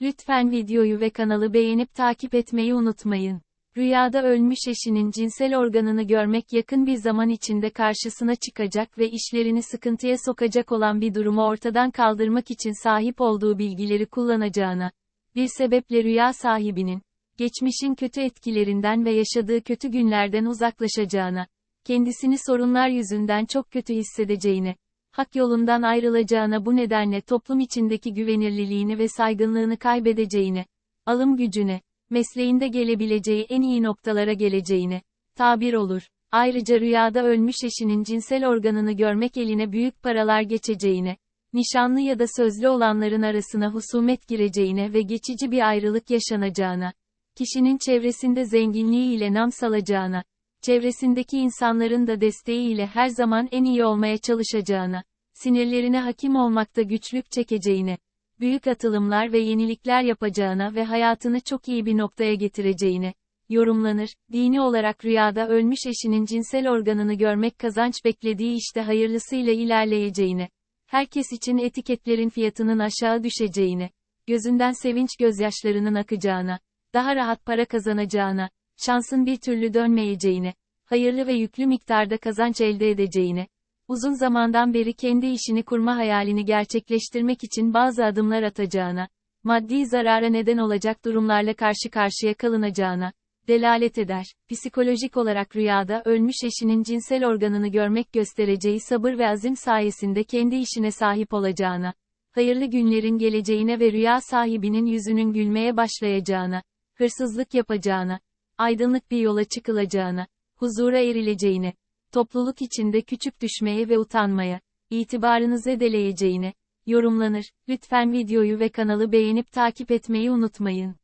Lütfen videoyu ve kanalı beğenip takip etmeyi unutmayın. Rüyada ölmüş eşinin cinsel organını görmek yakın bir zaman içinde karşısına çıkacak ve işlerini sıkıntıya sokacak olan bir durumu ortadan kaldırmak için sahip olduğu bilgileri kullanacağına, bir sebeple rüya sahibinin, geçmişin kötü etkilerinden ve yaşadığı kötü günlerden uzaklaşacağına, kendisini sorunlar yüzünden çok kötü hissedeceğine, hak yolundan ayrılacağına bu nedenle toplum içindeki güvenirliliğini ve saygınlığını kaybedeceğine, alım gücüne, mesleğinde gelebileceği en iyi noktalara geleceğine, tabir olur. Ayrıca rüyada ölmüş eşinin cinsel organını görmek eline büyük paralar geçeceğine, nişanlı ya da sözlü olanların arasına husumet gireceğine ve geçici bir ayrılık yaşanacağına, kişinin çevresinde zenginliği ile nam salacağına, çevresindeki insanların da desteğiyle her zaman en iyi olmaya çalışacağına, sinirlerine hakim olmakta güçlük çekeceğine, büyük atılımlar ve yenilikler yapacağına ve hayatını çok iyi bir noktaya getireceğine, yorumlanır. Dini olarak rüyada ölmüş eşinin cinsel organını görmek kazanç beklediği işte hayırlısıyla ilerleyeceğine, herkes için etiketlerin fiyatının aşağı düşeceğine, gözünden sevinç gözyaşlarının akacağına, daha rahat para kazanacağına, şansın bir türlü dönmeyeceğine, hayırlı ve yüklü miktarda kazanç elde edeceğine, uzun zamandan beri kendi işini kurma hayalini gerçekleştirmek için bazı adımlar atacağına, maddi zarara neden olacak durumlarla karşı karşıya kalınacağına, delalet eder. Psikolojik olarak rüyada ölmüş eşinin cinsel organını görmek göstereceği sabır ve azim sayesinde kendi işine sahip olacağına, hayırlı günlerin geleceğine ve rüya sahibinin yüzünün gülmeye başlayacağına, hırsızlık yapacağına, aydınlık bir yola çıkılacağına, huzura erileceğine, topluluk içinde küçük düşmeye ve utanmaya, itibarını zedeleyeceğine, yorumlanır. Lütfen videoyu ve kanalı beğenip takip etmeyi unutmayın.